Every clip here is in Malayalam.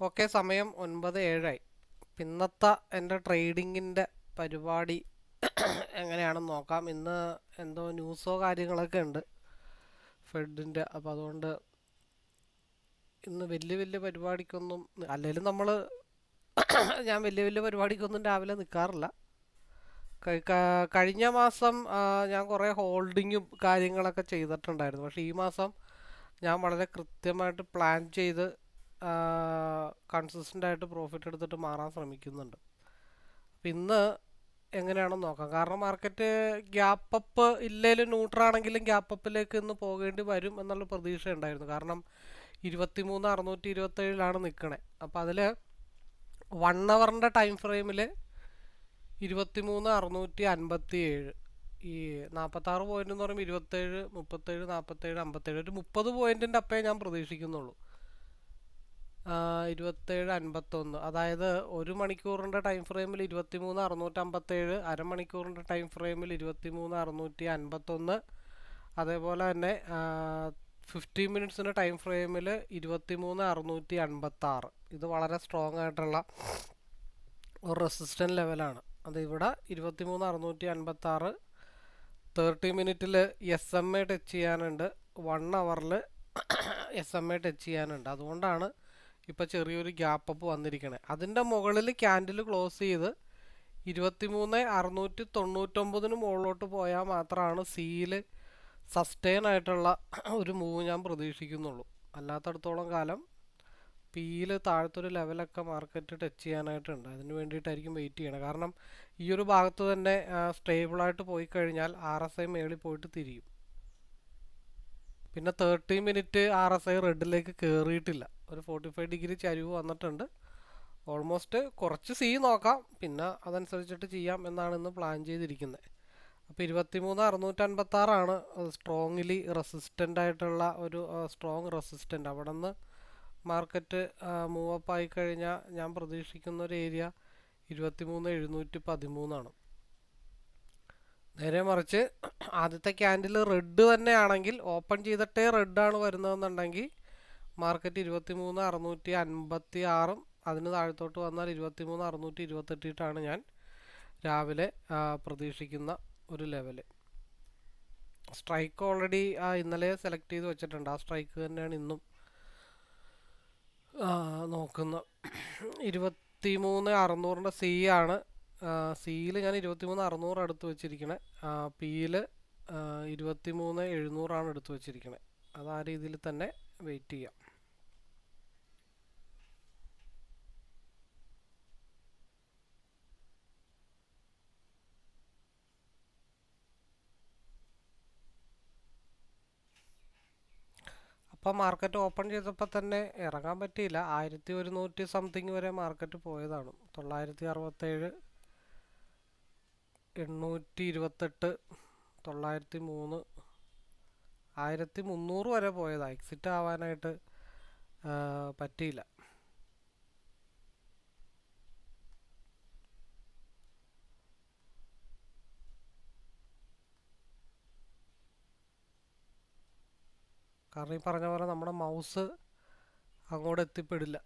ഓക്കെ സമയം ഒൻപത് ഏഴായി. പിന്നത്തെ എന്റെ ട്രേഡിങ്ങിന്റെ പരിപാടി എങ്ങനെയാണെന്ന് നോക്കാം. ഇന്ന് എന്തോ ന്യൂസോ കാര്യങ്ങളൊക്കെ ഉണ്ട് ഫെഡിന്റെ. അപ്പോൾ അതുകൊണ്ട് ഇന്ന് വലിയ വലിയ പരിപാടിക്കൊന്നും അല്ലെങ്കിലും നമ്മൾ ഞാൻ വലിയ വലിയ പരിപാടിക്കൊന്നും രാവിലെ നിൽക്കാറില്ല കഴിഞ്ഞ മാസം ഞാൻ കുറേ ഹോൾഡിങ്ങും കാര്യങ്ങളൊക്കെ ചെയ്തിട്ടുണ്ടായിരുന്നു. പക്ഷേ ഈ മാസം ഞാൻ വളരെ കൃത്യമായിട്ട് പ്ലാൻ ചെയ്ത് കൺസിസ്റ്റന്റ് ആയിട്ട് പ്രോഫിറ്റ് എടുത്തിട്ട് മാറാൻ ശ്രമിക്കുന്നുണ്ട്. അപ്പം ഇന്ന് എങ്ങനെയാണെന്ന് നോക്കാം. കാരണം മാർക്കറ്റ് ഗ്യാപ്പ് അപ്പ് ഇല്ലേലും ന്യൂട്രാണെങ്കിലും ഗ്യാപ്പ് അപ്പിലേക്ക് ഇന്ന് പോകേണ്ടി വരും എന്നുള്ള പ്രതീക്ഷ ഉണ്ടായിരുന്നു. കാരണം ഇരുപത്തി മൂന്ന് അറുന്നൂറ്റി ഇരുപത്തേഴിലാണ് നിൽക്കണേ അപ്പോൾ അതിൽ വൺ അവറിന്റെ ടൈം ഫ്രെയിമിൽ ഇരുപത്തി മൂന്ന് അറുന്നൂറ്റി അൻപത്തി ഏഴ് ഈ നാൽപ്പത്താറ് പോയിന്റ് എന്ന് പറയുമ്പോൾ ഇരുപത്തേഴ് മുപ്പത്തേഴ് നാൽപ്പത്തേഴ് അമ്പത്തേഴ് ഒരു മുപ്പത് പോയിന്റിന്റെ അപ്പേ ഞാൻ പ്രതീക്ഷിക്കുന്നുള്ളൂ. ഇരുപത്തേഴ് അൻപത്തൊന്ന്. അതായത് ഒരു മണിക്കൂറിന്റെ ടൈം ഫ്രെയിമിൽ ഇരുപത്തി മൂന്ന് അറുന്നൂറ്റമ്പത്തേഴ് അരമണിക്കൂറിന്റെ ടൈം ഫ്രെയിമിൽ ഇരുപത്തി മൂന്ന് അറുന്നൂറ്റി അൻപത്തൊന്ന് അതേപോലെ തന്നെ ഫിഫ്റ്റി മിനിറ്റ്സിന്റെ ടൈം ഫ്രെയിമിൽ ഇരുപത്തി മൂന്ന് അറുന്നൂറ്റി അൻപത്താറ് ഇത് വളരെ സ്ട്രോങ് ആയിട്ടുള്ള ഒരു റെസിസ്റ്റന്റ് ലെവലാണ് അത് ഇവിടെ ഇരുപത്തി മൂന്ന് അറുന്നൂറ്റി അൻപത്താറ് തേർട്ടി മിനിറ്റിൽ എസ് എം എ ടച്ച് ചെയ്യാനുണ്ട് വൺ അവറിൽ എസ് എം എ ടച്ച് ചെയ്യാനുണ്ട്. അതുകൊണ്ടാണ് ഇപ്പോൾ ചെറിയൊരു ഗ്യാപ്പ് അപ്പ് വന്നിരിക്കണേ. അതിന്റെ മുകളിൽ ക്യാൻഡിൽ ക്ലോസ് ചെയ്ത് ഇരുപത്തി മൂന്ന് അറുന്നൂറ്റി തൊണ്ണൂറ്റൊമ്പതിന് മുകളിലോട്ട് പോയാൽ മാത്രമാണ് സിയിൽ സസ്റ്റെയിൻ ആയിട്ടുള്ള ഒരു മൂവ് ഞാൻ പ്രതീക്ഷിക്കുന്നുള്ളൂ. അല്ലാത്തടത്തോളം കാലം പിയിൽ താഴത്തൊരു ലെവലൊക്കെ മാർക്കറ്റ് ടച്ച് ചെയ്യാനായിട്ടുണ്ട്. അതിന് വേണ്ടിയിട്ടായിരിക്കും വെയിറ്റ് ചെയ്യണം. കാരണം ഈ ഒരു ഭാഗത്ത് തന്നെ സ്റ്റേബിളായിട്ട് പോയി കഴിഞ്ഞാൽ ആർ എസ് ഐ മേളിൽ പോയിട്ട് തിരിയും. പിന്നെ thirty minute R S I റെഡിലേക്ക് കയറിയിട്ടില്ല ഒരു ഫോർട്ടി ഫൈവ് ഡിഗ്രി ചരിവ് വന്നിട്ടുണ്ട്. ഓൾമോസ്റ്റ് കുറച്ച് സീ നോക്കാം. പിന്നെ അതനുസരിച്ചിട്ട് ചെയ്യാം എന്നാണ് ഇന്ന് പ്ലാൻ ചെയ്തിരിക്കുന്നത് അപ്പോൾ ഇരുപത്തിമൂന്ന് അറുന്നൂറ്റൻപത്താറാണ് സ്ട്രോങ്ലി റെസിസ്റ്റന്റ് ആയിട്ടുള്ള ഒരു സ്ട്രോങ് റെസിസ്റ്റന്റ് അവിടെ നിന്ന് മാർക്കറ്റ് മൂവ് അപ്പ് ആയി കഴിഞ്ഞാൽ ഞാൻ പ്രതീക്ഷിക്കുന്ന ഒരു ഏരിയ ഇരുപത്തിമൂന്ന് എഴുന്നൂറ്റി പതിമൂന്നാണ്. നേരെ മറിച്ച് ആദ്യത്തെ ക്യാൻഡിൽ റെഡ് തന്നെയാണെങ്കിൽ ഓപ്പൺ ചെയ്തിട്ടേ റെഡാണ് വരുന്നതെന്നുണ്ടെങ്കിൽ മാർക്കറ്റ് ഇരുപത്തി മൂന്ന് അറുന്നൂറ്റി അൻപത്തി ആറും അതിന് താഴത്തോട്ട് വന്നാൽ ഇരുപത്തി മൂന്ന് അറുന്നൂറ്റി ഇരുപത്തെട്ടിട്ടാണ് ഞാൻ രാവിലെ പ്രതീക്ഷിക്കുന്ന ഒരു ലെവൽ സ്ട്രൈക്ക് ഓൾറെഡി ഇന്നലെ സെലക്ട് ചെയ്ത് വെച്ചിട്ടുണ്ട്. ആ സ്ട്രൈക്ക് തന്നെയാണ് ഇന്നും നോക്കുന്നത്. നോക്കുന്ന ഇരുപത്തി മൂന്ന് അറുന്നൂറിന്റെ സി ആണ്. സിയിൽ ഞാൻ ഇരുപത്തി മൂന്ന് അറുന്നൂറ് എടുത്ത് വെച്ചിരിക്കണേ. പിയിൽ ഇരുപത്തി മൂന്ന് എഴുന്നൂറാണ് എടുത്ത് വെച്ചിരിക്കണേ. അത് ആ രീതിയിൽ തന്നെ വെയിറ്റ് ചെയ്യാം. അപ്പം മാർക്കറ്റ് ഓപ്പൺ ചെയ്തപ്പോൾ തന്നെ ഇറങ്ങാൻ പറ്റിയില്ല. ആയിരത്തി ഒരുന്നൂറ്റി സംതിങ് വരെ മാർക്കറ്റ് പോയതാണ്. തൊള്ളായിരത്തി അറുപത്തേഴ് എണ്ണൂറ്റി ഇരുപത്തെട്ട് തൊള്ളായിരത്തി മൂന്ന് ആയിരത്തി മുന്നൂറ് വരെ പോയതാണ് എക്സിറ്റ് ആവാനായിട്ട് പറ്റിയില്ല. കാരണം ഈ പറഞ്ഞ പോലെ നമ്മുടെ മൗസ് അങ്ങോട്ട് എത്തിപ്പെടില്ല.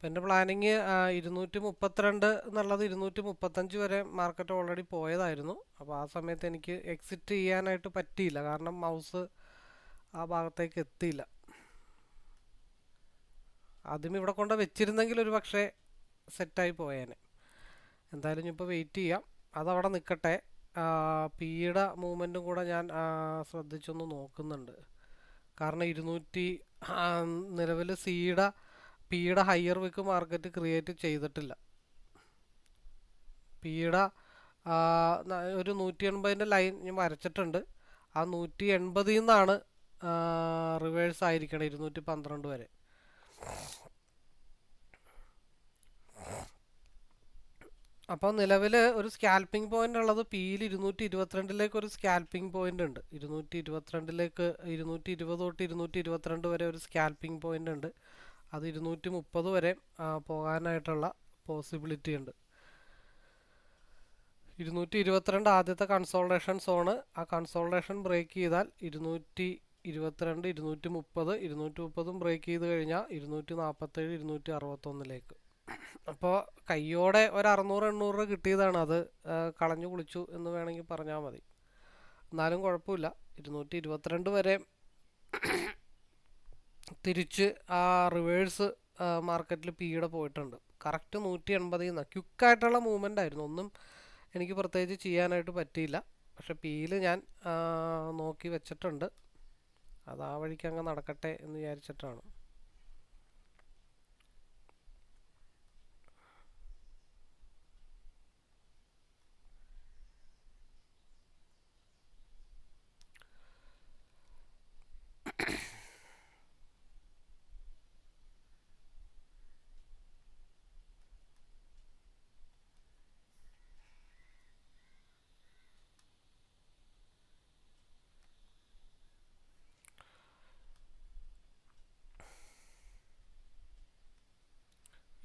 അപ്പം എന്റെ പ്ലാനിങ് ഇരുന്നൂറ്റി മുപ്പത്തിരണ്ട് എന്നുള്ളത് ഇരുന്നൂറ്റി മുപ്പത്തഞ്ച് വരെ മാർക്കറ്റ് ഓൾറെഡി പോയതായിരുന്നു. അപ്പോൾ ആ സമയത്ത് എനിക്ക് എക്സിറ്റ് ചെയ്യാനായിട്ട് പറ്റിയില്ല. കാരണം മൗസ് ആ ഭാഗത്തേക്ക് എത്തിയില്ല. ആദ്യം ഇവിടെ കൊണ്ട് വെച്ചിരുന്നെങ്കിൽ ഒരു പക്ഷേ സെറ്റായി പോയേനെ. എന്തായാലും ഇപ്പോൾ വെയിറ്റ് ചെയ്യാം. അതവിടെ നിൽക്കട്ടെ പീയുടെ മൂവ്മെന്റും കൂടെ ഞാൻ ശ്രദ്ധിച്ചൊന്ന് നോക്കുന്നുണ്ട്. കാരണം ഇരുന്നൂറ്റി നിലവിൽ സിയുടെ പിയുടെ ഹയർ വിക്ക് മാർക്കറ്റ് ക്രിയേറ്റ് ചെയ്തിട്ടില്ല. പിയുടെ ഒരു നൂറ്റി എൺപതിന്റെ ലൈൻ ഞാൻ വരച്ചിട്ടുണ്ട്. ആ നൂറ്റി എൺപതിൽ നിന്നാണ് റിവേഴ്സ് ആയിരിക്കണം ഇരുന്നൂറ്റി പന്ത്രണ്ട് വരെ. അപ്പോൾ നിലവിൽ ഒരു സ്കാൽപ്പിംഗ് പോയിന്റ് ഉള്ളത് പിയിൽ ഇരുന്നൂറ്റി ഇരുപത്തിരണ്ടിലേക്ക് ഒരു സ്കാൽപ്പിംഗ് പോയിന്റ് ഉണ്ട്. ഇരുന്നൂറ്റി ഇരുപത്തിരണ്ടിലേക്ക് ഇരുന്നൂറ്റി ഇരുപത് തൊട്ട് ഇരുന്നൂറ്റി ഇരുപത്തിരണ്ട് വരെ ഒരു സ്കാൽപ്പിംഗ് പോയിന്റ് ഉണ്ട്. അത് ഇരുന്നൂറ്റി മുപ്പത് വരെ പോകാനായിട്ടുള്ള പോസിബിലിറ്റി ഉണ്ട്. ഇരുന്നൂറ്റി ഇരുപത്തിരണ്ട് ആദ്യത്തെ കൺസോൾട്ടേഷൻ സോണ് ആ കൺസോൾട്ടേഷൻ ബ്രേക്ക് ചെയ്താൽ ഇരുന്നൂറ്റി ഇരുപത്തിരണ്ട് ഇരുന്നൂറ്റി മുപ്പത് ഇരുന്നൂറ്റി മുപ്പതും ബ്രേക്ക് ചെയ്ത് കഴിഞ്ഞാൽ ഇരുന്നൂറ്റി നാൽപ്പത്തേഴ് ഇരുന്നൂറ്റി അറുപത്തൊന്നിലേക്ക് അപ്പോൾ കയ്യോടെ ഒരു അറുന്നൂറ് എണ്ണൂറ് രൂപ കിട്ടിയതാണ് അത് കളഞ്ഞു കുളിച്ചു എന്ന് വേണമെങ്കിൽ പറഞ്ഞാൽ മതി. എന്നാലും കുഴപ്പമില്ല. ഇരുന്നൂറ്റി ഇരുപത്തിരണ്ട് വരെ തിരിച്ച് ആ റിവേഴ്സ് മാർക്കറ്റിൽ പീടെ പോയിട്ടുണ്ട്. കറക്റ്റ് നൂറ്റി എൺപതിൽ നിന്ന് ക്യുക്കായിട്ടുള്ള മൂവ്മെന്റ് ആയിരുന്നു. ഒന്നും എനിക്ക് പ്രത്യേകിച്ച് ചെയ്യാനായിട്ട് പറ്റിയില്ല. പക്ഷെ പിയിൽ ഞാൻ നോക്കി വെച്ചിട്ടുണ്ട്. അത് ആ വഴിക്ക് അങ്ങ് നടക്കട്ടെ എന്ന് വിചാരിച്ചിട്ടാണ്.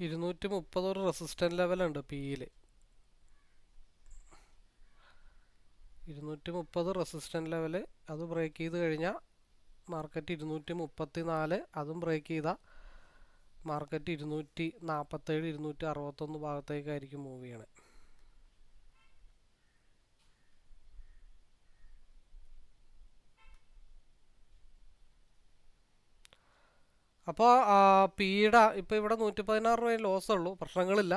ഇരുന്നൂറ്റി മുപ്പത് റെസിസ്റ്റന്റ് ലെവലുണ്ട് പിയിൽ ഇരുന്നൂറ്റി മുപ്പത് റെസിസ്റ്റന്റ് ലെവൽ അത് ബ്രേക്ക് ചെയ്ത് കഴിഞ്ഞാൽ മാർക്കറ്റ് ഇരുന്നൂറ്റി മുപ്പത്തി നാല് അതും ബ്രേക്ക് ചെയ്താൽ മാർക്കറ്റ് ഇരുന്നൂറ്റി നാൽപ്പത്തേഴ് ഇരുന്നൂറ്റി അറുപത്തൊന്ന് ഭാഗത്തേക്കായിരിക്കും മൂവ് ചെയ്യണേ. അപ്പോൾ പീഡ ഇപ്പോൾ ഇവിടെ നൂറ്റി പതിനാറ് രൂപ ലോസ് ഉള്ളൂ പ്രശ്നങ്ങളില്ല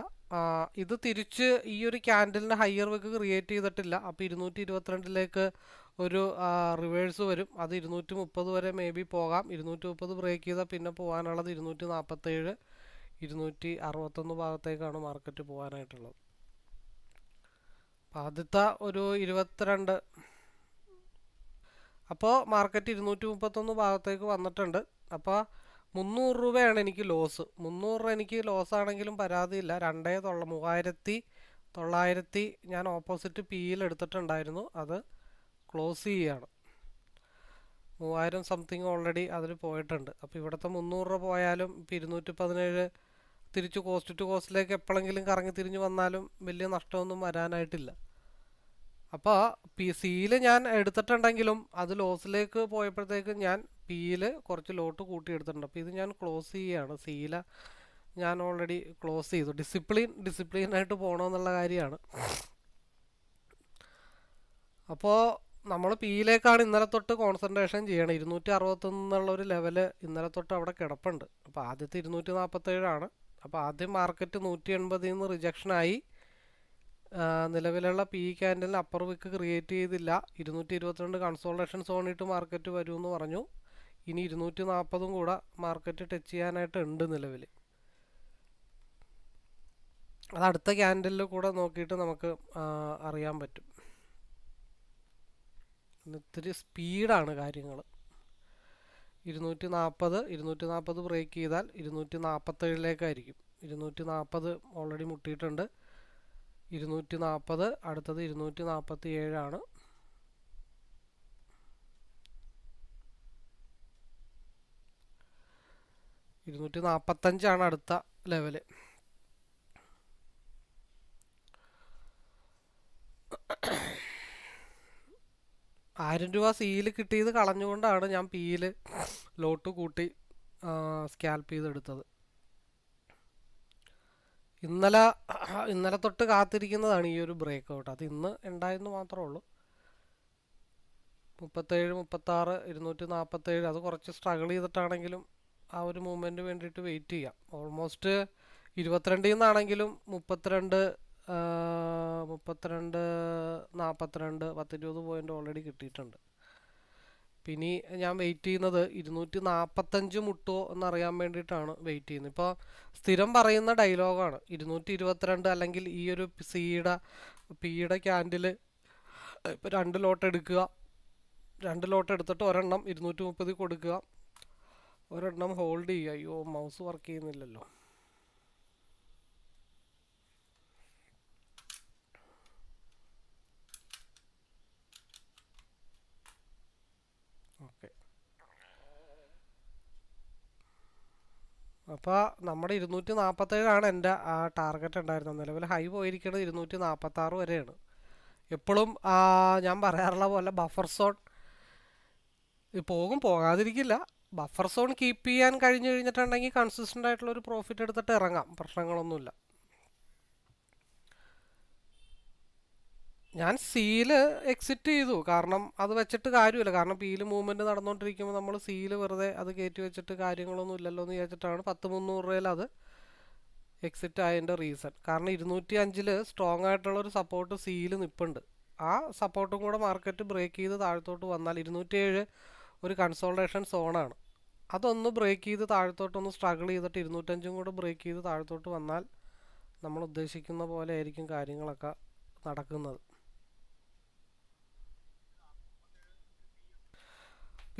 ഇത് തിരിച്ച് ഈ ഒരു ക്യാൻഡലിന് ഹയർ വെക്ക് ക്രിയേറ്റ് ചെയ്തിട്ടില്ല. അപ്പോൾ ഇരുന്നൂറ്റി ഇരുപത്തിരണ്ടിലേക്ക് ഒരു റിവേഴ്സ് വരും. അത് ഇരുന്നൂറ്റി മുപ്പത് വരെ മേ ബി പോകാം. ഇരുന്നൂറ്റി മുപ്പത് ബ്രേക്ക് ചെയ്താൽ പിന്നെ പോകാനുള്ളത് ഇരുന്നൂറ്റി നാൽപ്പത്തേഴ് ഇരുന്നൂറ്റി അറുപത്തൊന്ന് ഭാഗത്തേക്കാണ് മാർക്കറ്റ് പോകാനായിട്ടുള്ളത്. അപ്പോൾ ആദ്യത്തെ ഒരു ഇരുപത്തിരണ്ട്. അപ്പോൾ മാർക്കറ്റ് ഇരുന്നൂറ്റി മുപ്പത്തൊന്ന് ഭാഗത്തേക്ക് വന്നിട്ടുണ്ട്. അപ്പോൾ മുന്നൂറ് രൂപയാണ് എനിക്ക് ലോസ്. മുന്നൂറ് രൂപ എനിക്ക് ലോസ് ആണെങ്കിലും പരാതിയില്ല. രണ്ടേ തൊള്ള മൂവായിരത്തി തൊള്ളായിരത്തി ഞാൻ ഓപ്പോസിറ്റ് പിയിൽ എടുത്തിട്ടുണ്ടായിരുന്നു. അത് ക്ലോസ് ചെയ്യുകയാണ് മൂവായിരം സംതിങ് ഓൾറെഡി അതിൽ പോയിട്ടുണ്ട്. അപ്പോൾ ഇവിടുത്തെ മുന്നൂറ് രൂപ പോയാലും ഇപ്പോൾ ഇരുന്നൂറ്റി പതിനേഴ് തിരിച്ച് കോസ്റ്റ് ടു കോസ്റ്റിലേക്ക് എപ്പോഴെങ്കിലും കറങ്ങി തിരിഞ്ഞ് വന്നാലും വലിയ നഷ്ടമൊന്നും വരാനായിട്ടില്ല. അപ്പോൾ പി സിയിൽ ഞാൻ എടുത്തിട്ടുണ്ടെങ്കിലും അത് ലോസിലേക്ക് പോയപ്പോഴത്തേക്ക് ഞാൻ പിയിൽ കുറച്ച് ലോട്ട് കൂട്ടിയെടുത്തിട്ടുണ്ട്. അപ്പോൾ ഇത് ഞാൻ ക്ലോസ് ചെയ്യുകയാണ്. സീല ഞാൻ ഓൾറെഡി ക്ലോസ് ചെയ്തു. ഡിസിപ്ലിൻ ഡിസിപ്ലിനായിട്ട് പോകണമെന്നുള്ള കാര്യമാണ്. അപ്പോൾ നമ്മൾ പിയിലേക്കാണ് ഇന്നലെ തൊട്ട് കോൺസെൻട്രേഷൻ ചെയ്യണം. ഇരുന്നൂറ്റി അറുപത്തൊന്നുള്ള ഒരു ലെവൽ ഇന്നലെ തൊട്ട് അവിടെ കിടപ്പുണ്ട്. അപ്പോൾ ആദ്യത്തെ ഇരുന്നൂറ്റി നാൽപ്പത്തേഴാണ് അപ്പോൾ ആദ്യം മാർക്കറ്റ് നൂറ്റി എൺപതിൽ നിന്ന് റിജക്ഷനായി നിലവിലുള്ള പി ക്യാൻഡലിന് അപ്പർ വിക്ക് ക്രിയേറ്റ് ചെയ്തില്ല. ഇരുന്നൂറ്റി ഇരുപത്തിരണ്ട് കൺസോൾട്ടേഷൻ സോണിട്ട് മാർക്കറ്റ് വരുമെന്ന് പറഞ്ഞു. ഇനി ഇരുന്നൂറ്റി നാൽപ്പതും കൂടെ മാർക്കറ്റ് ടച്ച് ചെയ്യാനായിട്ട് ഉണ്ട് നിലവിൽ അത് അടുത്ത ക്യാൻഡലിൽ കൂടെ നോക്കിയിട്ട് നമുക്ക് അറിയാൻ പറ്റും. ഇത്തിരി സ്പീഡാണ് കാര്യങ്ങൾ ഇരുന്നൂറ്റി നാൽപ്പത് ഇരുന്നൂറ്റി നാൽപ്പത് ബ്രേക്ക് ചെയ്താൽ ഇരുന്നൂറ്റി നാൽപ്പത്തേഴിലേക്കായിരിക്കും ഇരുന്നൂറ്റി നാൽപ്പത് ഓൾറെഡി മുട്ടിയിട്ടുണ്ട്. ഇരുന്നൂറ്റി നാൽപ്പത് അടുത്തത് ഇരുന്നൂറ്റി നാൽപ്പത്തി ഏഴാണ് ഇരുന്നൂറ്റി നാൽപ്പത്തഞ്ചാണ് അടുത്ത ലെവൽ. ആയിരം രൂപ സിയിൽ കിട്ടിയത് കളഞ്ഞുകൊണ്ടാണ് ഞാൻ പിയിൽ ലോട്ട് കൂട്ടി സ്കാൽപ്പ് ചെയ്തെടുത്തത്. ഇന്നലെ ഇന്നലെ തൊട്ട് കാത്തിരിക്കുന്നതാണ് ഈ ഒരു ബ്രേക്ക് ഔട്ട് അത് ഇന്ന് ഉണ്ടായെന്ന് മാത്രമേ ഉള്ളൂ. മുപ്പത്തേഴ് മുപ്പത്താറ് ഇരുന്നൂറ്റി നാൽപ്പത്തേഴ് അത് കുറച്ച് സ്ട്രഗിൾ ചെയ്തിട്ടാണെങ്കിലും ആ ഒരു മൂവ്മെന്റ് വേണ്ടിയിട്ട് വെയിറ്റ് ചെയ്യാം. ഓൾമോസ്റ്റ് ഇരുപത്തിരണ്ടിൽ നിന്നാണെങ്കിലും മുപ്പത്തിരണ്ട് മുപ്പത്തിരണ്ട് നാൽപ്പത്തിരണ്ട് പത്തിരുപത് പോയിന്റ് ഓൾറെഡി കിട്ടിയിട്ടുണ്ട്. പിന്നെ ഞാൻ വെയിറ്റ് ചെയ്യുന്നത് ഇരുന്നൂറ്റി നാൽപ്പത്തഞ്ച് മുട്ടോ എന്നറിയാൻ വേണ്ടിയിട്ടാണ് വെയിറ്റ് ചെയ്യുന്നത്. ഇപ്പോൾ സ്ഥിരം പറയുന്ന ഡയലോഗാണ് ഇരുന്നൂറ്റി ഇരുപത്തിരണ്ട് അല്ലെങ്കിൽ ഈ ഒരു സിയുടെ പിയുടെ ക്യാൻഡിൽ ഇപ്പോൾ രണ്ട് ലോട്ട് എടുക്കുക. രണ്ട് ലോട്ട് എടുത്തിട്ട് ഒരെണ്ണം ഇരുന്നൂറ്റി മുപ്പതിൽ കൊടുക്കുക. ഒരെണ്ണം ഹോൾഡ് ചെയ്യുക. അയ്യോ മൗസ് വർക്ക് ചെയ്യുന്നില്ലല്ലോ. ഓക്കെ അപ്പോൾ നമ്മുടെ ഇരുന്നൂറ്റി നാൽപ്പത്തേഴാണ് എന്റെ ആ ടാർഗറ്റ് ഉണ്ടായിരുന്നത്. നിലവിൽ ഹൈ പോയിരിക്കുന്നത് ഇരുന്നൂറ്റി നാൽപ്പത്താറ് വരെയാണ് എപ്പോഴും ഞാൻ പറയാറുള്ള പോലെ ബഫർ സോൺ പോകും പോകാതിരിക്കില്ല. ബഫർ സോൺ കീപ്പ് ചെയ്യാൻ കഴിഞ്ഞു കഴിഞ്ഞിട്ടുണ്ടെങ്കിൽ കൺസിസ്റ്റന്റ് ആയിട്ടുള്ള ഒരു പ്രോഫിറ്റ് എടുത്തിട്ട് ഇറങ്ങാം. പ്രശ്നങ്ങളൊന്നുമില്ല. ഞാൻ സീൽ എക്സിറ്റ് ചെയ്തു. കാരണം അത് വെച്ചിട്ട് കാര്യമില്ല. കാരണം പീൽ മൂവ്മെന്റ് നടന്നുകൊണ്ടിരിക്കുമ്പോൾ നമ്മൾ സീൽ വെറുതെ അത് കയറ്റി വെച്ചിട്ട് കാര്യങ്ങളൊന്നും ഇല്ലല്ലോ എന്ന് വിചാരിച്ചിട്ടാണ് പത്ത് മുന്നൂറ് രൂപയിൽ അത് എക്സിറ്റ് ആയതിന്റെ റീസൺ കാരണം ഇരുന്നൂറ്റി അഞ്ചിൽ സ്ട്രോങ് ആയിട്ടുള്ള ഒരു സപ്പോർട്ട് സീൽ നിൽപ്പുണ്ട് ആ സപ്പോർട്ടും കൂടെ മാർക്കറ്റ് ബ്രേക്ക് ചെയ്ത് താഴത്തോട്ട് വന്നാൽ ഇരുന്നൂറ്റി ഏഴ് ഒരു കൺസോൾട്ടേഷൻ സോണാണ് അതൊന്ന് ബ്രേക്ക് ചെയ്ത് താഴത്തോട്ടൊന്ന് സ്ട്രഗിൾ ചെയ്തിട്ട് ഇരുന്നൂറ്റഞ്ചും കൂടെ ബ്രേക്ക് ചെയ്ത് താഴത്തോട്ട് വന്നാൽ നമ്മൾ ഉദ്ദേശിക്കുന്ന പോലെ ആയിരിക്കും കാര്യങ്ങളൊക്കെ നടക്കുന്നത്.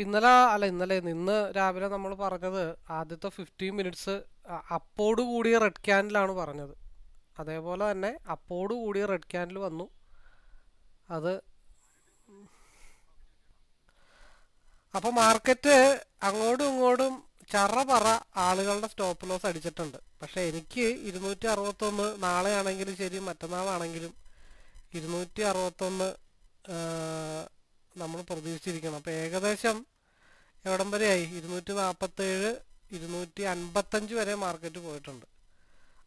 ഇന്നലെ അല്ല ഇന്നലെ ഇന്ന് രാവിലെ നമ്മൾ പറഞ്ഞത് ആദ്യത്തെ ഫിഫ്റ്റീൻ മിനിറ്റ്സ് അപ്പോട് കൂടിയ റെഡ് ക്യാൻഡിലാണ് പറഞ്ഞത്. അതേപോലെ തന്നെ അപ്പോട് കൂടിയ റെഡ് ക്യാൻഡിൽ വന്നു. അത് അപ്പോൾ മാർക്കറ്റ് അങ്ങോട്ടും ഇങ്ങോട്ടും ചറ പറ ആളുകളുടെ സ്റ്റോപ്പ് ലോസ് അടിച്ചിട്ടുണ്ട്. പക്ഷെ എനിക്ക് ഇരുന്നൂറ്റി അറുപത്തൊന്ന് നാളെയാണെങ്കിലും ശരി മറ്റന്നാളാണെങ്കിലും ഇരുന്നൂറ്റി അറുപത്തൊന്ന് നമ്മൾ പ്രതീക്ഷിച്ചിരിക്കണം. അപ്പോൾ ഏകദേശം എവിടം വരെയായി? ഇരുന്നൂറ്റി നാൽപ്പത്തേഴ് ഇരുന്നൂറ്റി അൻപത്തഞ്ച് വരെ മാർക്കറ്റ് പോയിട്ടുണ്ട്.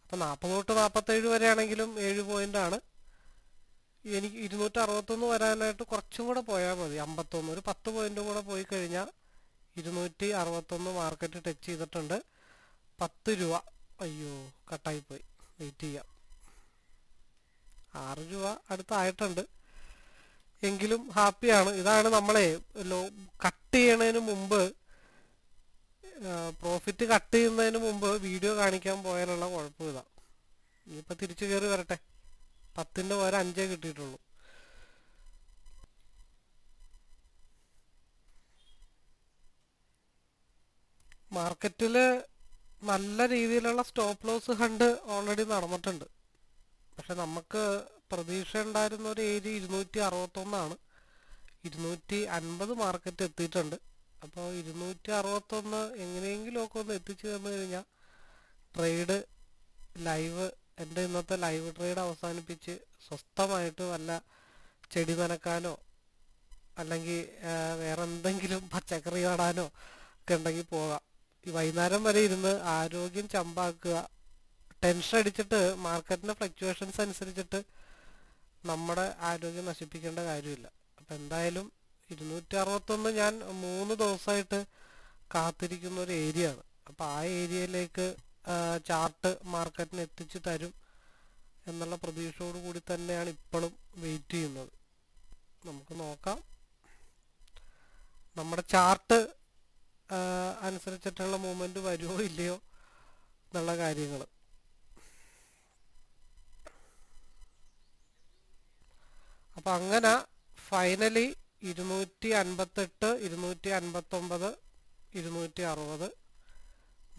അപ്പോൾ നാൽപ്പത് തൊട്ട് നാൽപ്പത്തേഴ് വരെ ആണെങ്കിലും ഏഴ് പോയിന്റാണ് എനിക്ക് ഇരുന്നൂറ്റി അറുപത്തൊന്ന് വരാനായിട്ട് കുറച്ചും കൂടെ പോയാൽ മതി. അമ്പത്തൊന്ന് ഒരു പത്ത് പോയിന്റും കൂടെ പോയി കഴിഞ്ഞാൽ ഇരുന്നൂറ്റി അറുപത്തൊന്ന് മാർക്കറ്റ് ടച്ച് ചെയ്തിട്ടുണ്ട്. പത്ത് രൂപ. അയ്യോ കട്ടായി പോയി വെയിറ്റ് ചെയ്യാം. ആറ് രൂപ അടുത്തായിട്ടുണ്ട്. എങ്കിലും ഹാപ്പിയാണ്. ഇതാണ് നമ്മളെ ലോ കട്ട് ചെയ്യണതിന് മുമ്പ് പ്രോഫിറ്റ് കട്ട് ചെയ്യുന്നതിന് മുമ്പ് വീഡിയോ കാണിക്കാൻ പോയാലുള്ള കുഴപ്പം ഇതാ ഇനിയിപ്പോൾ തിരിച്ചു കയറി വരട്ടെ. പത്തിന്റെ പകരം അഞ്ചേ കിട്ടിയിട്ടുള്ളൂ. മാർക്കറ്റിൽ നല്ല രീതിയിലുള്ള സ്റ്റോപ്പ് ലോസ് ഹണ്ട് ഓൾറെഡി നടന്നിട്ടുണ്ട്. പക്ഷെ നമുക്ക് പ്രതീക്ഷ ഉണ്ടായിരുന്ന ഒരു ഏരിയ ഇരുന്നൂറ്റി അറുപത്തൊന്നാണ്. ഇരുന്നൂറ്റി അൻപത് മാർക്കറ്റ് എത്തിയിട്ടുണ്ട്. അപ്പോൾ ഇരുന്നൂറ്റി അറുപത്തൊന്ന് എങ്ങനെയെങ്കിലുമൊക്കെ ഒന്ന് എത്തിച്ചു തന്നു കഴിഞ്ഞാൽ ട്രേഡ് ലൈവ് എന്റെ ഇന്നത്തെ ലൈവ് ട്രേഡ് അവസാനിപ്പിച്ച് സ്വസ്ഥമായിട്ട് വല്ല ചെടി നനക്കാനോ അല്ലെങ്കിൽ വേറെ എന്തെങ്കിലും പച്ചക്കറി നടാനോ ഒക്കെ ഉണ്ടെങ്കിൽ പോകാം. ഈ വൈകുന്നേരം വരെ ഇരുന്ന് ആരോഗ്യം ചമ്പാക്കുക ടെൻഷൻ അടിച്ചിട്ട് മാർക്കറ്റിന്റെ ഫ്ലക്ച്വേഷൻസ് അനുസരിച്ചിട്ട് നമ്മുടെ ആരോഗ്യം നശിപ്പിക്കേണ്ട കാര്യമില്ല. അപ്പം എന്തായാലും ഇരുന്നൂറ്റി അറുപത്തൊന്ന് ഞാൻ മൂന്ന് ദിവസമായിട്ട് കാത്തിരിക്കുന്ന ഒരു ഏരിയ ആണ്. അപ്പോൾ ആ ഏരിയയിലേക്ക് ചാർട്ട് മാർക്കറ്റിന് എത്തിച്ചു തരും എന്നുള്ള പ്രതീക്ഷയോട് കൂടി തന്നെയാണ് ഇപ്പോഴും വെയിറ്റ് ചെയ്യുന്നത്. നമുക്ക് നോക്കാം. നമ്മുടെ ചാർട്ട് അനുസരിച്ചിട്ടുള്ള മൂവ്മെന്റ് വരുമോ ഇല്ലയോ എന്നുള്ള കാര്യങ്ങൾ അപ്പം അങ്ങനെ ഫൈനലി ഇരുന്നൂറ്റി അൻപത്തെട്ട് ഇരുന്നൂറ്റി അൻപത്തൊമ്പത് ഇരുന്നൂറ്റി അറുപത്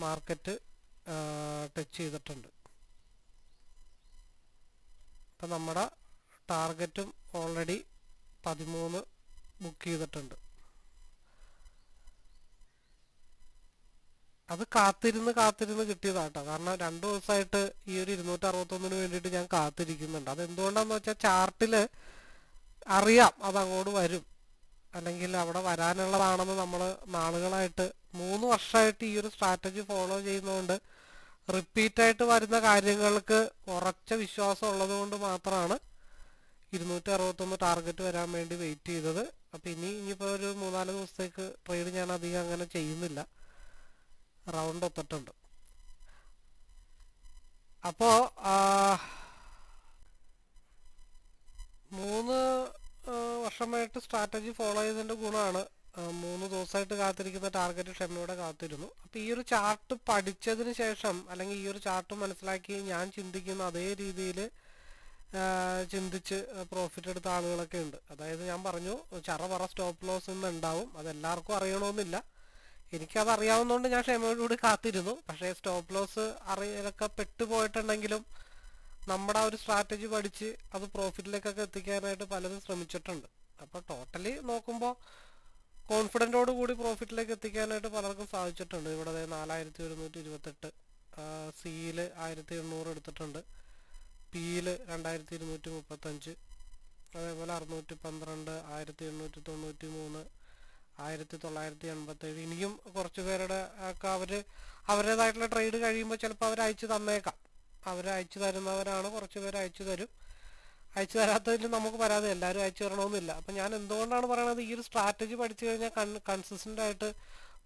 മാർക്കറ്റ് ടച്ച് ചെയ്തിട്ടുണ്ട്. അപ്പം നമ്മുടെ ടാർഗറ്റും ഓൾറെഡി പതിമൂന്ന് ബുക്ക് ചെയ്തിട്ടുണ്ട്. അത് കാത്തിരുന്ന് കാത്തിരുന്ന് കിട്ടിയതാട്ടോ കാരണം രണ്ടു ദിവസമായിട്ട് ഈ ഒരു ഇരുന്നൂറ്റി അറുപത്തൊന്നിന് വേണ്ടിയിട്ട് ഞാൻ കാത്തിരിക്കുന്നുണ്ട്. അത് എന്തുകൊണ്ടാന്ന് വെച്ചാൽ ചാർട്ടിൽ അറിയാം അത് അങ്ങോട്ട് വരും. അല്ലെങ്കിൽ അവിടെ വരാനുള്ളതാണെന്ന് നമ്മൾ നാളുകളായിട്ട് മൂന്ന് വർഷമായിട്ട് ഈ ഒരു സ്ട്രാറ്റജി ഫോളോ ചെയ്യുന്നതുകൊണ്ട് റിപ്പീറ്റായിട്ട് വരുന്ന കാര്യങ്ങൾക്ക് ഉറച്ച വിശ്വാസം ഉള്ളത് കൊണ്ട് മാത്രമാണ് ഇരുന്നൂറ്റി അറുപത്തൊന്ന് ടാർഗറ്റ് വരാൻ വേണ്ടി വെയിറ്റ് ചെയ്തത്. അപ്പം ഇനി ഇനിയിപ്പോൾ ഒരു മൂന്നാൽ ദിവസത്തേക്ക് ട്രേഡ് ഞാൻ അധികം അങ്ങനെ ചെയ്യുന്നില്ല. റൗണ്ട് ഒത്തിട്ടുണ്ട്. അപ്പോൾ മൂന്ന് വർഷമായിട്ട് സ്ട്രാറ്റജി ഫോളോ ചെയ്തതിന്റെ ഗുണമാണ് മൂന്ന് ദിവസമായിട്ട് കാത്തിരിക്കുന്ന ടാർഗറ്റ് ക്ഷമയോടെ കാത്തിരുന്നു. അപ്പം ഈ ഒരു ചാർട്ട് പഠിച്ചതിന് ശേഷം അല്ലെങ്കിൽ ഈ ഒരു ചാർട്ട് മനസ്സിലാക്കി ഞാൻ ചിന്തിക്കുന്ന അതേ രീതിയിൽ ചിന്തിച്ച് പ്രോഫിറ്റ് എടുത്ത ആളുകളൊക്കെ ഉണ്ട്. അതായത് ഞാൻ പറഞ്ഞു ചറ പറ സ്റ്റോപ്പ് ലോസ് ഇന്ന് ഉണ്ടാവും അതെല്ലാവർക്കും അറിയണമെന്നില്ല. എനിക്കത് അറിയാവുന്നതുകൊണ്ട് ഞാൻ ക്ഷമയോടുകൂടി കാത്തിരുന്നു. പക്ഷേ സ്റ്റോപ്പ് ലോസ് അറിയൊക്കെ പെട്ടുപോയിട്ടുണ്ടെങ്കിലും നമ്മുടെ ആ ഒരു സ്ട്രാറ്റജി പഠിച്ച് അത് പ്രോഫിറ്റിലേക്കൊക്കെ എത്തിക്കാനായിട്ട് പലരും ശ്രമിച്ചിട്ടുണ്ട്. അപ്പോൾ ടോട്ടലി നോക്കുമ്പോൾ കോൺഫിഡന്റോട് കൂടി പ്രോഫിറ്റിലേക്ക് എത്തിക്കാനായിട്ട് പലർക്കും സാധിച്ചിട്ടുണ്ട്. ഇവിടെ നാലായിരത്തി ഒരുന്നൂറ്റി ഇരുപത്തെട്ട് സിയിൽ ആയിരത്തി എണ്ണൂറ് എടുത്തിട്ടുണ്ട്. പിയിൽ രണ്ടായിരത്തി ഇരുന്നൂറ്റി മുപ്പത്തഞ്ച് അതേപോലെ അറുന്നൂറ്റി പന്ത്രണ്ട് ആയിരത്തി എണ്ണൂറ്റി തൊണ്ണൂറ്റി മൂന്ന് ആയിരത്തി തൊള്ളായിരത്തി എൺപത്തേഴ് ഇനിയും കുറച്ച് പേരുടെ ഒക്കെ അവർ അവരുടേതായിട്ടുള്ള ട്രേഡ് കഴിയുമ്പോൾ ചിലപ്പോൾ അവർ അയച്ചു തന്നേക്കാം. അവർ അയച്ചു തരുന്നവരാണ് കുറച്ച് പേര് അയച്ചു തരും. അയച്ചു തരാത്തതിൽ നമുക്ക് പരാതി എല്ലാവരും അയച്ചു തരണമെന്നില്ല. അപ്പം ഞാൻ എന്തുകൊണ്ടാണ് പറയണത്? ഈ ഒരു സ്ട്രാറ്റജി പഠിച്ചു കഴിഞ്ഞാൽ കൺ കൺസിസ്റ്റന്റ് ആയിട്ട്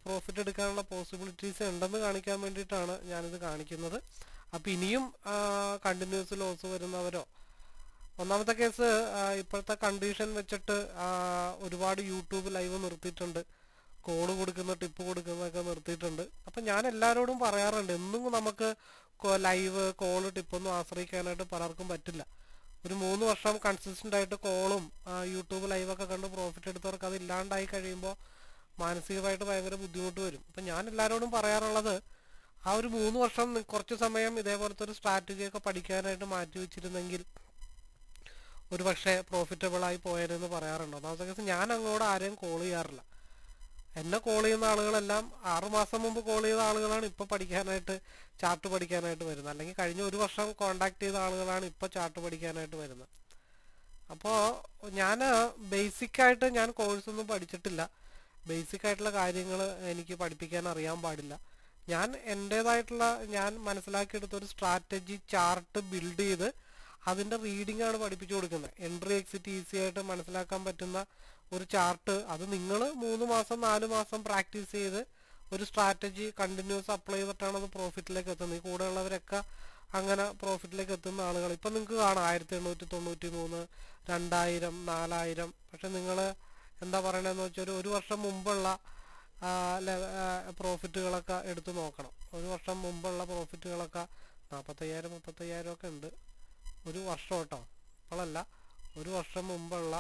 പ്രോഫിറ്റ് എടുക്കാനുള്ള പോസിബിലിറ്റീസ് ഉണ്ടെന്ന് കാണിക്കാൻ വേണ്ടിയിട്ടാണ് ഞാനിത് കാണിക്കുന്നത്. അപ്പം ഇനിയും കണ്ടിന്യൂസ് ലോസ് വരുന്നവരോ? ഒന്നാമത്തെ കേസ് ഇപ്പോഴത്തെ കണ്ടീഷൻ വെച്ചിട്ട് ഒരുപാട് യൂട്യൂബ് ലൈവ് നിർത്തിയിട്ടുണ്ട്. കോൾ കൊടുക്കുന്ന ടിപ്പ് കൊടുക്കുന്നതൊക്കെ നിർത്തിയിട്ടുണ്ട്. അപ്പം ഞാൻ എല്ലാവരോടും പറയാറുണ്ട് എന്നും നമുക്ക് ലൈവ് കോൾ ടിപ്പൊന്നും ആശ്രയിക്കാനായിട്ട് പലർക്കും പറ്റില്ല. ഒരു മൂന്ന് വർഷം കൺസിസ്റ്റന്റ് ആയിട്ട് കോളും യൂട്യൂബ് ലൈവൊക്കെ കണ്ട് പ്രോഫിറ്റ് എടുത്തവർക്ക് അത് ഇല്ലാണ്ടായി കഴിയുമ്പോൾ മാനസികമായിട്ട് ഭയങ്കര ബുദ്ധിമുട്ട് വരും. അപ്പം ഞാൻ എല്ലാവരോടും പറയാറുള്ളത് ആ ഒരു മൂന്ന് വർഷം കുറച്ച് സമയം ഇതേപോലത്തെ ഒരു സ്ട്രാറ്റജിയൊക്കെ പഠിക്കാനായിട്ട് മാറ്റി വെച്ചിരുന്നെങ്കിൽ ഒരു പക്ഷേ പ്രോഫിറ്റബിളായി പോയതെന്ന് പറയാറുണ്ട്. ഒന്നാമത്തെ കേസ് ഞാൻ അങ്ങോട്ട് ആരെയും കോൾ ചെയ്യാറില്ല. എന്നെ കോൾ ചെയ്യുന്ന ആളുകളെല്ലാം ആറുമാസം മുമ്പ് കോൾ ചെയ്ത ആളുകളാണ് ഇപ്പോൾ പഠിക്കാനായിട്ട് ചാർട്ട് പഠിക്കാനായിട്ട് വരുന്നത്. അല്ലെങ്കിൽ കഴിഞ്ഞ ഒരു വർഷം കോണ്ടാക്ട് ചെയ്ത ആളുകളാണ് ഇപ്പോൾ ചാർട്ട് പഠിക്കാനായിട്ട് വരുന്നത്. അപ്പോൾ ഞാൻ ബേസിക് ആയിട്ട് ഞാൻ കോഴ്സ് ഒന്നും പഠിച്ചിട്ടില്ല. ബേസിക് ആയിട്ടുള്ള കാര്യങ്ങൾ എനിക്ക് പഠിപ്പിക്കാൻ അറിയാൻ പാടില്ല. ഞാൻ എന്റേതായിട്ടുള്ള ഞാൻ മനസ്സിലാക്കിയെടുത്ത ഒരു സ്ട്രാറ്റജി ചാർട്ട് ബിൽഡ് ചെയ്ത് അതിന്റെ റീഡിംഗ് ആണ് പഠിപ്പിച്ചു കൊടുക്കുന്നത്. എൻട്രി എക്സിറ്റ് ഈസി ആയിട്ട് മനസ്സിലാക്കാൻ പറ്റുന്ന ഒരു ചാർട്ട്. അത് നിങ്ങൾ മൂന്ന് മാസം നാല് മാസം പ്രാക്ടീസ് ചെയ്ത് ഒരു സ്ട്രാറ്റജി കണ്ടിന്യൂസ് അപ്ലൈ ചെയ്തിട്ടാണ് അത് പ്രോഫിറ്റിലേക്ക് എത്തുന്നത്. ഈ കൂടെയുള്ളവരൊക്കെ അങ്ങനെ പ്രോഫിറ്റിലേക്ക് എത്തുന്ന ആളുകൾ ഇപ്പം നിങ്ങൾക്ക് കാണാം ആയിരത്തി എണ്ണൂറ്റി തൊണ്ണൂറ്റി മൂന്ന് രണ്ടായിരം നാലായിരം. പക്ഷെ നിങ്ങൾ എന്താ പറയണതെന്ന് വെച്ചാൽ ഒരു ഒരു വർഷം മുമ്പുള്ള പ്രോഫിറ്റുകളൊക്കെ എടുത്തു നോക്കണം. ഒരു വർഷം മുമ്പുള്ള പ്രോഫിറ്റുകളൊക്കെ നാൽപ്പത്തയ്യായിരം മുപ്പത്തയ്യായിരം ഒക്കെ ഉണ്ട്. ഒരു വർഷം കേട്ടോ. ഇപ്പോഴല്ല ഒരു വർഷം മുമ്പുള്ള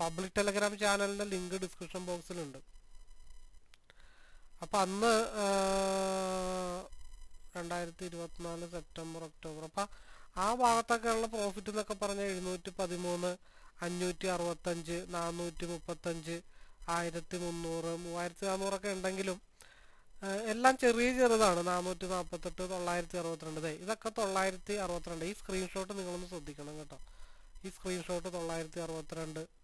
പബ്ലിക് ടെലഗ്രാം ചാനലിന്റെ ലിങ്ക് ഡിസ്ക്രിപ്ഷൻ ബോക്സിലുണ്ട് അപ്പം അന്ന് രണ്ടായിരത്തി ഇരുപത്തിനാല് സെപ്റ്റംബർ ഒക്ടോബർ. അപ്പം ആ ഭാഗത്തൊക്കെയുള്ള പ്രോഫിറ്റ് എന്നൊക്കെ പറഞ്ഞ എഴുന്നൂറ്റി പതിമൂന്ന് അഞ്ഞൂറ്റി അറുപത്തഞ്ച് നാനൂറ്റി മുപ്പത്തഞ്ച് ആയിരത്തി മുന്നൂറ് മൂവായിരത്തി നാനൂറൊക്കെ ഉണ്ടെങ്കിലും എല്ലാം ചെറിയ ചെറുതാണ്. നാനൂറ്റി നാൽപ്പത്തെട്ട് തൊള്ളായിരത്തി അറുപത്തിരണ്ട് ഇതൊക്കെ തൊള്ളായിരത്തി അറുപത്തിരണ്ട് ഈ സ്ക്രീൻഷോട്ട് നിങ്ങളൊന്ന് ശ്രദ്ധിക്കണം കേട്ടോ. ഈ സ്ക്രീൻഷോട്ട് തൊള്ളായിരത്തി അറുപത്തിരണ്ട് ആ,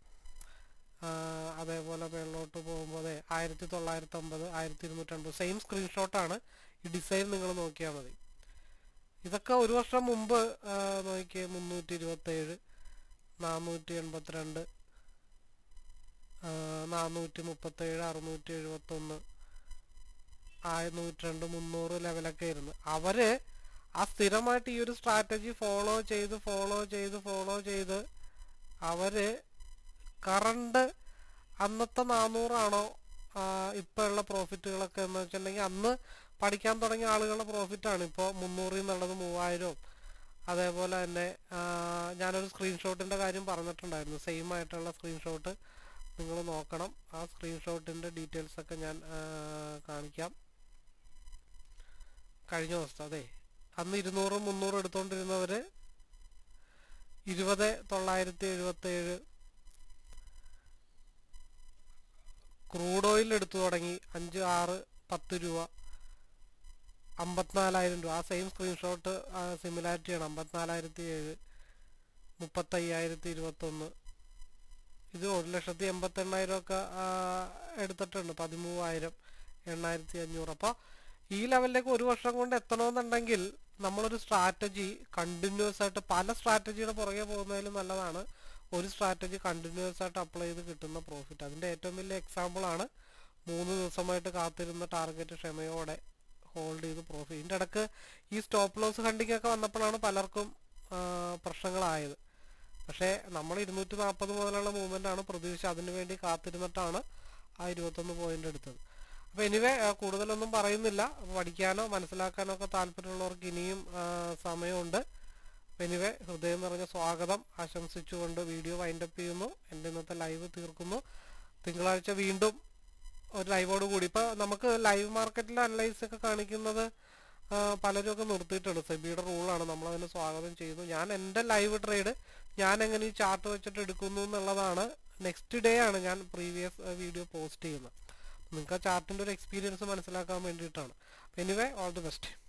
അതേപോലെ മേളിലോട്ട് പോകുമ്പോൾ ആയിരത്തി തൊള്ളായിരത്തി അമ്പത് ആയിരത്തി ഇരുന്നൂറ്റമ്പത് സെയിം സ്ക്രീൻഷോട്ടാണ് ഈ ഡിസൈൻ നിങ്ങൾ നോക്കിയാൽ മതി. ഇതൊക്കെ ഒരു വർഷം മുമ്പ് നോക്കിയ മുന്നൂറ്റി മുന്നൂറ്റി ഇരുപത്തേഴ് നാനൂറ്റി എൺപത്തിരണ്ട് നാനൂറ്റി മുപ്പത്തേഴ് അറുന്നൂറ്റി എഴുപത്തൊന്ന് ആയിരത്തി രണ്ട് മുന്നൂറ് ലെവലൊക്കെ ആയിരുന്നു. അവർ ആ സ്ഥിരമായിട്ട് ഈ ഒരു സ്ട്രാറ്റജി ഫോളോ ചെയ്ത് ഫോളോ ചെയ്ത് ഫോളോ ചെയ്ത് അവർ കറണ്ട് അന്നത്തെ നാനൂറാണോ ഇപ്പോഴുള്ള പ്രോഫിറ്റുകളൊക്കെ എന്ന് വെച്ചിട്ടുണ്ടെങ്കിൽ അന്ന് പഠിക്കാൻ തുടങ്ങിയ ആളുകളുടെ പ്രോഫിറ്റാണ്. ഇപ്പോൾ മുന്നൂറിൽ നിന്നുള്ളത് മൂവായിരവും. അതേപോലെ തന്നെ ഞാനൊരു സ്ക്രീൻഷോട്ടിന്റെ കാര്യം പറഞ്ഞിട്ടുണ്ടായിരുന്നു. സെയിം ആയിട്ടുള്ള സ്ക്രീൻഷോട്ട് നിങ്ങൾ നോക്കണം. ആ സ്ക്രീൻഷോട്ടിന്റെ ഡീറ്റെയിൽസ് ഒക്കെ ഞാൻ കാണിക്കാം. കഴിഞ്ഞ ദിവസത്തെ അതെ. അന്ന് ഇരുന്നൂറും മുന്നൂറും എടുത്തുകൊണ്ടിരുന്നവർ ഇരുപത് തൊള്ളായിരത്തി എഴുപത്തി ക്രൂഡ് ഓയിൽ എടുത്തു തുടങ്ങി. അഞ്ച് ആറ് പത്ത് രൂപ. അമ്പത്തിനാലായിരം രൂപ. ആ സെയിം സ്ക്രീൻഷോട്ട് സിമിലാരിറ്റിയാണ് അമ്പത്തിനാലായിരത്തി ഏഴ് മുപ്പത്തയ്യായിരത്തി ഇരുപത്തൊന്ന് ഇത് ഒരു ലക്ഷത്തി എൺപത്തി എണ്ണായിരം ഒക്കെ എടുത്തിട്ടുണ്ട്. പതിമൂവായിരം എണ്ണായിരത്തി അഞ്ഞൂറ് അപ്പോൾ ഈ ലെവലിലേക്ക് ഒരു വർഷം കൊണ്ട് എത്തണമെന്നുണ്ടെങ്കിൽ നമ്മളൊരു സ്ട്രാറ്റജി കണ്ടിന്യൂസ് ആയിട്ട് പല സ്ട്രാറ്റജിയുടെ പുറകെ പോകുന്നതിലും നല്ലതാണ്. ഒരു സ്ട്രാറ്റജി കണ്ടിന്യൂസ് ആയിട്ട് അപ്ലൈ ചെയ്ത് കിട്ടുന്ന പ്രോഫിറ്റ് അതിന്റെ ഏറ്റവും വലിയ എക്സാമ്പിൾ ആണ് മൂന്ന് ദിവസമായിട്ട് കാത്തിരുന്ന ടാർഗറ്റ് ക്ഷമയോടെ ഹോൾഡ് ചെയ്ത് പ്രോഫിറ്റ് ഇതിന്റെ ഇടയ്ക്ക് ഈ സ്റ്റോപ്പ് ലോസ് ഹണ്ടിങ്ങൊക്കെ വന്നപ്പോഴാണ് പലർക്കും പ്രശ്നങ്ങളായത്. പക്ഷേ നമ്മൾ ഇരുന്നൂറ്റി നാൽപ്പത് മുതലുള്ള മൂവ്മെന്റ് ആണ് പ്രതീക്ഷിച്ച് അതിനു വേണ്ടി കാത്തിരുന്നിട്ടാണ് ആ ഇരുപത്തൊന്ന് പോയിന്റ് എടുത്തത്. അപ്പോൾ എനിവേ കൂടുതലൊന്നും പറയുന്നില്ല. പഠിക്കാനോ മനസ്സിലാക്കാനോ ഒക്കെ താല്പര്യമുള്ളവർക്ക് ഇനിയും സമയമുണ്ട്. എനിവേ ഹൃദയം നിറഞ്ഞ സ്വാഗതം. ആശംസിച്ചുകൊണ്ട് വീഡിയോ വൈൻഡപ്പ് ചെയ്യുന്നു. എന്റെ ഇന്നത്തെ ലൈവ് തീർക്കുന്നു. തിങ്കളാഴ്ച വീണ്ടും ഒരു ലൈവോട് കൂടി. ഇപ്പോൾ നമുക്ക് ലൈവ് മാർക്കറ്റിൽ അനലൈസ് ഒക്കെ കാണിക്കുന്നത് ആ, പലരും ഒക്കെ നിർത്തിയിട്ടുണ്ട്. സെബിയുടെ റൂളാണ് നമ്മളതിന് സ്വാഗതം ചെയ്യുന്നു. ഞാൻ എന്റെ ലൈവ് ട്രേഡ് ഞാൻ എങ്ങനെ ഈ ചാർട്ട് വെച്ചിട്ട് എടുക്കുന്നു എന്നുള്ളതാണ് നെക്സ്റ്റ് ഡേ ആണ് ഞാൻ പ്രീവിയസ് വീഡിയോ പോസ്റ്റ് ചെയ്യുന്നത്. നിങ്ങൾക്ക് ആ ചാർട്ടിന്റെ ഒരു എക്സ്പീരിയൻസ് മനസ്സിലാക്കാൻ വേണ്ടിയിട്ടാണ്. Anyway all the best